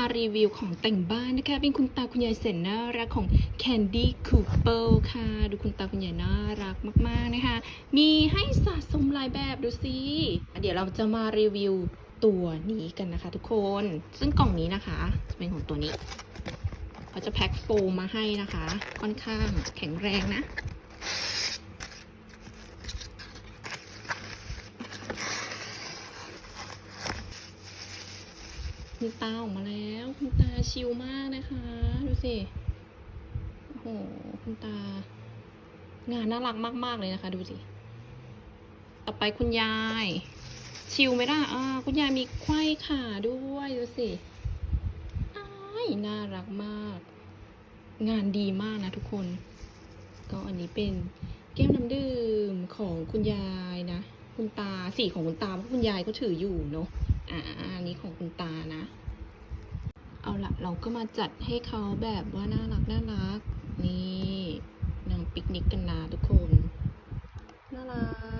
มารีวิวของแต่งบ้านนะคะ เป็นคุณตาคุณยายแสนน่ารักของ Candy Cooper ค่ะ ดูคุณตาคุณยายน่ารักมากๆนะคะ มีให้สะสมหลายแบบดูสิ เดี๋ยวเราจะมารีวิวตัวนี้กันนะคะทุกคน ซึ่งกล่องนี้นะคะจะเป็นของตัวนี้เขาจะแพ็คโฟมมาให้นะคะ ค่อนข้างแข็งแรงนะ คุณตาออกมาแล้ว คุณตาชิลมากนะคะ ดูสิ โอ้โห คุณตา งานน่ารักมาก ๆ เลยนะคะ ดูสิ ต่อไปคุณยาย ชิลไหมล่ะอ่าคุณยายมีไข้ขาด้วย ดูสิน่ารักมาก งานดีมากนะทุกคน ก็อันนี้เป็นแก้วน้ำดื่มของคุณยายนะ คุณตาสีของคุณตาเพราะคุณยายก็ถืออยู่เนาะ อ่าอันนี้ของคุณตานะ เอาละเราก็มาจัดให้เขาแบบว่าน่ารักน่ารัก นี่นั่งปิกนิกกันนะทุกคน น่ารัก